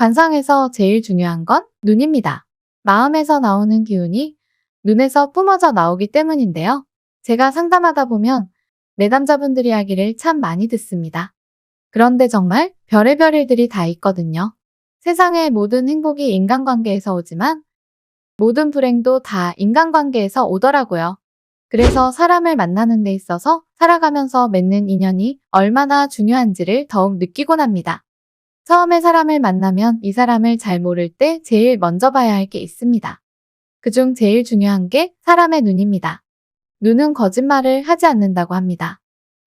관상에서 제일 중요한 건 눈입니다. 마음에서 나오는 기운이 눈에서 뿜어져 나오기 때문인데요. 제가 상담하다 보면 내담자분들이 하기를 참 많이 듣습니다. 그런데 정말 별의별 일들이 다 있거든요. 세상의 모든 행복이 인간관계에서 오지만 모든 불행도 다 인간관계에서 오더라고요. 그래서 사람을 만나는 데 있어서 살아가면서 맺는 인연이 얼마나 중요한지를 더욱 느끼곤 합니다. 처음에 사람을 만나면 이 사람을 잘 모를 때 제일 먼저 봐야 할 게 있습니다. 그중 제일 중요한 게 사람의 눈입니다. 눈은 거짓말을 하지 않는다고 합니다.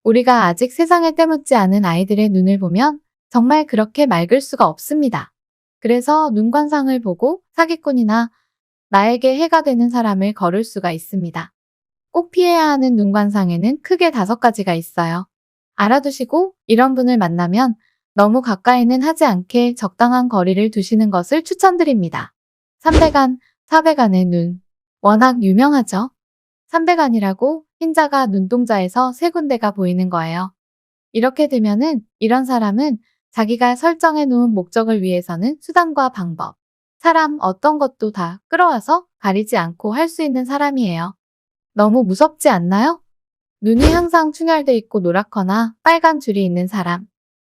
우리가 아직 세상에 때묻지 않은 아이들의 눈을 보면 정말 그렇게 맑을 수가 없습니다. 그래서 눈관상을 보고 사기꾼이나 나에게 해가 되는 사람을 거를 수가 있습니다. 꼭 피해야 하는 눈관상에는 크게 다섯 가지가 있어요. 알아두시고 이런 분을 만나면 너무 가까이는 하지 않게 적당한 거리를 두시는 것을 추천드립니다. 300안, 400안의 눈. 워낙 유명하죠? 300안이라고 흰자가 눈동자에서 세 군데가 보이는 거예요. 이렇게 되면은 이런 사람은 자기가 설정해 놓은 목적을 위해서는 수단과 방법, 사람 어떤 것도 다 끌어와서 가리지 않고 할 수 있는 사람이에요. 너무 무섭지 않나요? 눈이 항상 충혈돼 있고 노랗거나 빨간 줄이 있는 사람.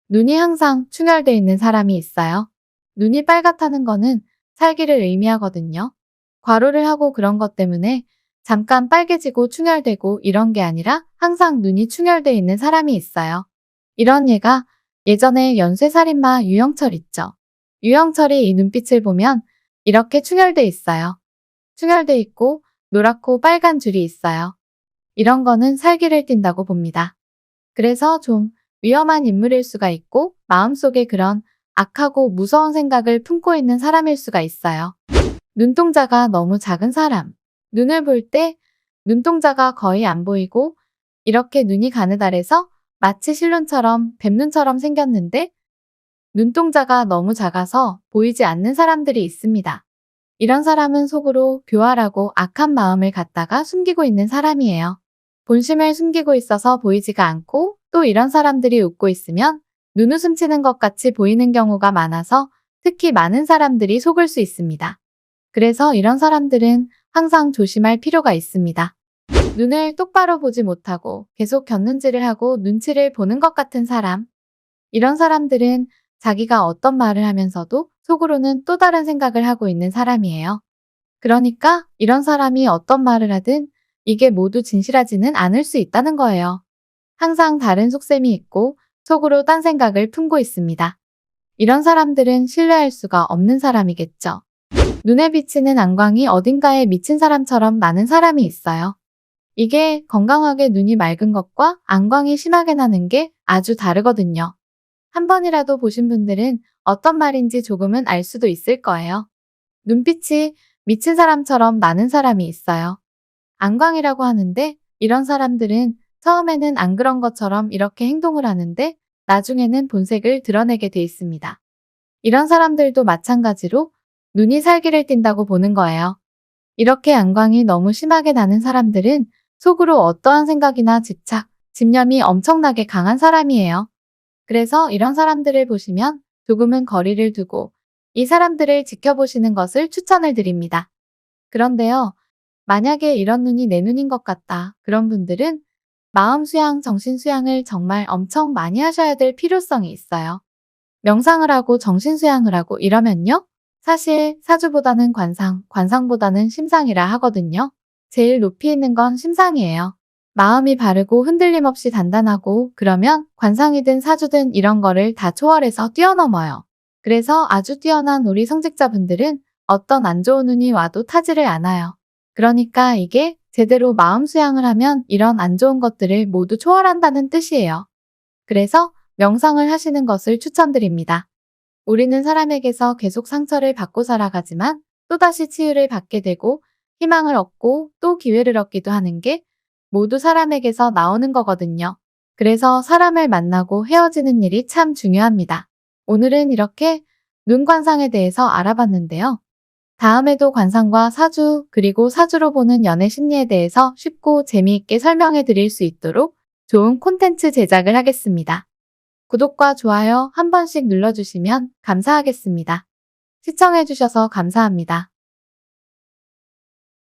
눈이 항상 충혈돼 있는 사람이 있어요. 눈이 빨갛다는 거는 살기를 의미하거든요. 과로를 하고 그런 것 때문에 잠깐 빨개지고 충혈되고 이런 게 아니라 항상 눈이 충혈돼 있는 사람이 있어요. 이런 예가 예전에 연쇄살인마 유영철 있죠. 유영철이 이 눈빛을 보면 이렇게 충혈돼 있어요. 충혈돼 있고 노랗고 빨간 줄이 있어요. 이런 거는 살기를 띈다고 봅니다. 그래서 좀 위험한 인물일 수가 있고 마음속에 그런 악하고 무서운 생각을 품고 있는 사람일 수가 있어요. 눈동자가 너무 작은 사람. 눈을 볼 때 눈동자가 거의 안 보이고 이렇게 눈이 가느다래서 마치 실눈처럼 뱀눈처럼 생겼는데 눈동자가 너무 작아서 보이지 않는 사람들이 있습니다. 이런 사람은 속으로 교활하고 악한 마음을 갖다가 숨기고 있는 사람이에요. 본심을 숨기고 있어서 보이지가 않고 또 이런 사람들이 웃고 있으면 눈웃음 치는 것 같이 보이는 경우가 많아서 특히 많은 사람들이 속을 수 있습니다. 그래서 이런 사람들은 항상 조심할 필요가 있습니다. 눈을 똑바로 보지 못하고 계속 곁눈질을 하고 눈치를 보는 것 같은 사람. 이런 사람들은 자기가 어떤 말을 하면서도 속으로는 또 다른 생각을 하고 있는 사람이에요. 그러니까 이런 사람이 어떤 말을 하든 이게 모두 진실하지는 않을 수 있다는 거예요. 항상 다른 속셈이 있고 속으로 딴 생각을 품고 있습니다. 이런 사람들은 신뢰할 수가 없는 사람이겠죠. 눈에 비치는 안광이 어딘가에 미친 사람처럼 많은 사람이 있어요. 이게 건강하게 눈이 맑은 것과 안광이 심하게 나는 게 아주 다르거든요. 한 번이라도 보신 분들은 어떤 말인지 조금은 알 수도 있을 거예요. 눈빛이 미친 사람처럼 많은 사람이 있어요. 안광이라고 하는데 이런 사람들은 처음에는 안 그런 것처럼 이렇게 행동을 하는데 나중에는 본색을 드러내게 돼 있습니다. 이런 사람들도 마찬가지로 눈이 살기를 띈다고 보는 거예요. 이렇게 안광이 너무 심하게 나는 사람들은 속으로 어떠한 생각이나 집착, 집념이 엄청나게 강한 사람이에요. 그래서 이런 사람들을 보시면 조금은 거리를 두고 이 사람들을 지켜보시는 것을 추천을 드립니다. 그런데요, 만약에 이런 눈이 내 눈인 것 같다. 그런 분들은 마음 수양, 정신 수양을 정말 엄청 많이 하셔야 될 필요성이 있어요. 명상을 하고 정신 수양을 하고 이러면요. 사실 사주보다는 관상, 관상보다는 심상이라 하거든요. 제일 높이 있는 건 심상이에요. 마음이 바르고 흔들림 없이 단단하고 그러면 관상이든 사주든 이런 거를 다 초월해서 뛰어넘어요. 그래서 아주 뛰어난 우리 성직자분들은 어떤 안 좋은 운이 와도 타지를 않아요. 그러니까 이게 제대로 마음 수양을 하면 이런 안 좋은 것들을 모두 초월한다는 뜻이에요. 그래서 명상을 하시는 것을 추천드립니다. 우리는 사람에게서 계속 상처를 받고 살아가지만 또다시 치유를 받게 되고 희망을 얻고 또 기회를 얻기도 하는 게 모두 사람에게서 나오는 거거든요. 그래서 사람을 만나고 헤어지는 일이 참 중요합니다. 오늘은 이렇게 눈 관상에 대해서 알아봤는데요. 다음에도 관상과 사주, 그리고 사주로 보는 연애 심리에 대해서 쉽고 재미있게 설명해 드릴 수 있도록 좋은 콘텐츠 제작을 하겠습니다. 구독과 좋아요 한 번씩 눌러주시면 감사하겠습니다. 시청해주셔서 감사합니다.